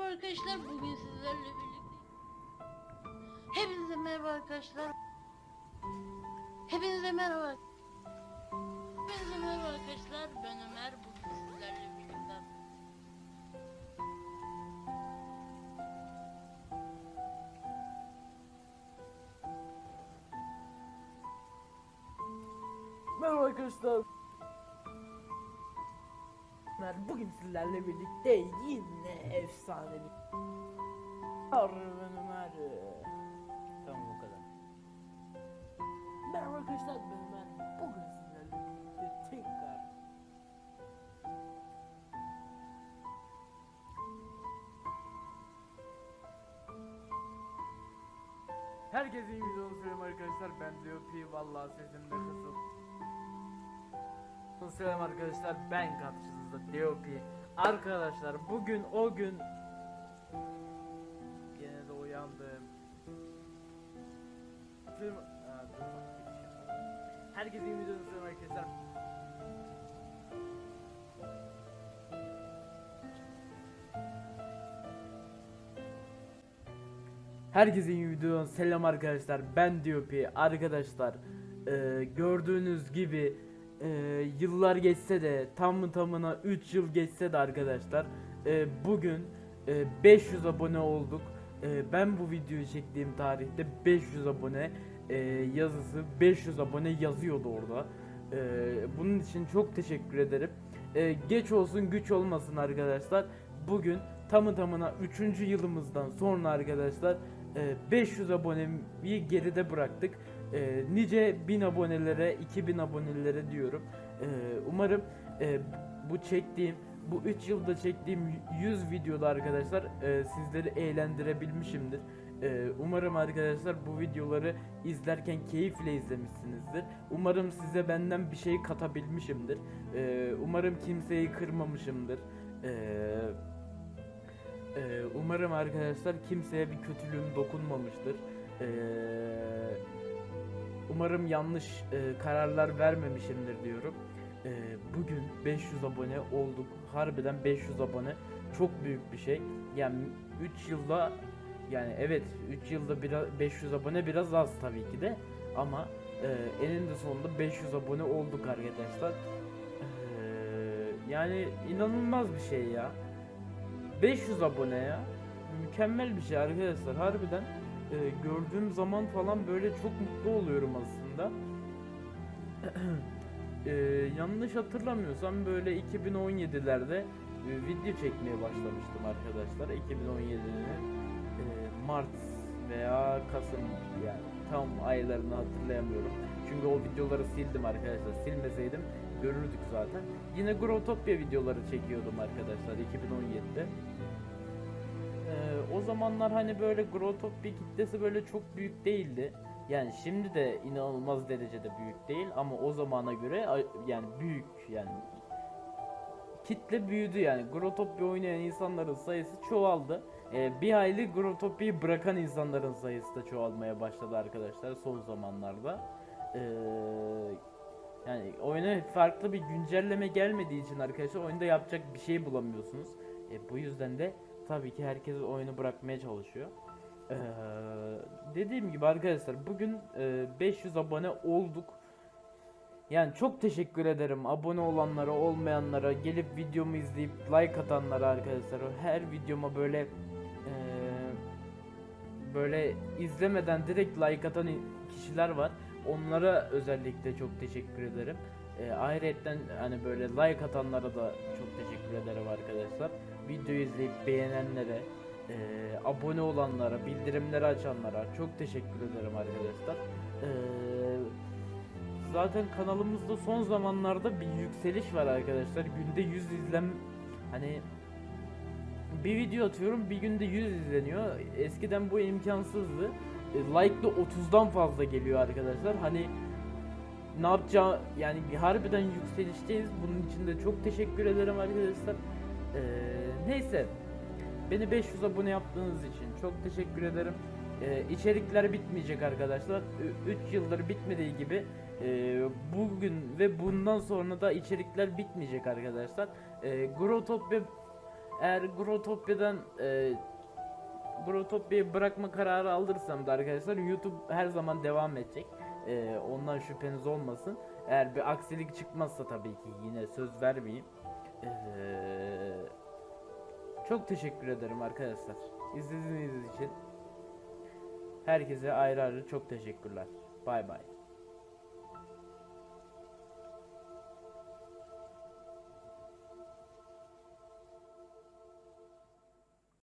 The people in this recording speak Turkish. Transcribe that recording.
merhaba arkadaşlar. Bugün sizlerle birlikte. Hepinize merhaba arkadaşlar. Hepinize merhaba. Hepinize merhaba arkadaşlar. Ben Ömer. Bugün sizlerle birlikte. Merhaba arkadaşlar. Bugün sizlerle birlikte yine efsane bir Harun Ömer. Tamam o kadar. Merhaba arkadaşlar ben Ömer. Bugün sizlerle birlikte tekrar Herkese iyi videonu selam arkadaşlar ben DOP vallahi sesim de kısık Selam arkadaşlar ben karşınızda DOP Arkadaşlar bugün o gün Gene de uyandım. Yapalım. Herkese iyi videonu selam arkadaşlar. Herkese iyi videodan selam arkadaşlar. Ben DOP arkadaşlar e, gördüğünüz gibi e, yıllar geçse de tam mı tamına 3 yıl geçse de arkadaşlar e, bugün e, 500 abone olduk E, ben bu videoyu çektiğim tarihte 500 abone e, yazısı 500 abone yazıyordu orada E, bunun için çok teşekkür ederim E, geç olsun güç olmasın arkadaşlar bugün tamı tamına 3. yılımızdan sonra arkadaşlar e, 500 aboneyi geride bıraktık. E, nice 1000 abonelere, 2000 abonelere diyorum. E, umarım e, bu çektiğim, bu 3 yılda çektiğim 100 videoda arkadaşlar e, sizleri eğlendirebilmişimdir. E, umarım arkadaşlar bu videoları izlerken keyifle izlemişsinizdir. Umarım size benden bir şey katabilmişimdir. E, umarım kimseyi kırmamışımdır. Eee ee, umarım arkadaşlar kimseye bir kötülüğüm dokunmamıştır. Ee, umarım yanlış e, kararlar vermemişimdir diyorum. Ee, bugün 500 abone olduk. Harbiden 500 abone çok büyük bir şey. Yani 3 yılda yani evet 3 yılda biraz 500 abone biraz az tabii ki de ama e, eninde sonunda 500 abone olduk arkadaşlar. Ee, yani inanılmaz bir şey ya. 500 abone ya. Mükemmel bir şey arkadaşlar. Harbiden e, gördüğüm zaman falan böyle çok mutlu oluyorum aslında. E, yanlış hatırlamıyorsam böyle 2017'lerde e, video çekmeye başlamıştım arkadaşlar. 2017'nin e, Mart veya Kasım yani tam aylarını hatırlayamıyorum. Çünkü o videoları sildim arkadaşlar. Silmeseydim görürdük zaten. Yine Growtopia videoları çekiyordum arkadaşlar 2017'de. Zamanlar hani böyle Growtopia kitlesi böyle çok büyük değildi. Yani şimdi de inanılmaz derecede büyük değil ama o zamana göre yani büyük yani kitle büyüdü yani Growtopia oynayan insanların sayısı çoğaldı. Ee, bir hayli Growtopia'yı bırakan insanların sayısı da çoğalmaya başladı arkadaşlar son zamanlarda. Ee, yani oyuna farklı bir güncelleme gelmediği için arkadaşlar oyunda yapacak bir şey bulamıyorsunuz. E, bu yüzden de tabii ki herkes oyunu bırakmaya çalışıyor. Ee, dediğim gibi arkadaşlar bugün e, 500 abone olduk. Yani çok teşekkür ederim abone olanlara, olmayanlara, gelip videomu izleyip like atanlara arkadaşlar. Her videoma böyle e, böyle izlemeden direkt like atan kişiler var. Onlara özellikle çok teşekkür ederim. E, ayrıca hani böyle like atanlara da çok teşekkür ederim arkadaşlar. Videoyu izleyip beğenenlere, e, abone olanlara, bildirimleri açanlara çok teşekkür ederim arkadaşlar. E, zaten kanalımızda son zamanlarda bir yükseliş var arkadaşlar. Günde 100 izlem hani bir video atıyorum bir günde 100 izleniyor. Eskiden bu imkansızdı. E, Like de 30'dan fazla geliyor arkadaşlar. Hani ne yapacağı yani harbiden yükselişteyiz. Bunun için de çok teşekkür ederim arkadaşlar. Ee, Neyse. Beni 500 abone yaptığınız için çok teşekkür ederim. Ee, içerikler bitmeyecek arkadaşlar. 3 yıldır bitmediği gibi e, bugün ve bundan sonra da içerikler bitmeyecek arkadaşlar. E, Grotopya eğer Grotopya'dan e, Grotopya'yı bırakma kararı alırsam da arkadaşlar YouTube her zaman devam edecek. E, ondan şüpheniz olmasın. Eğer bir aksilik çıkmazsa tabii ki yine söz vermeyeyim. Eee çok teşekkür ederim arkadaşlar. İzlediğiniz için herkese ayrı ayrı çok teşekkürler. Bay bay.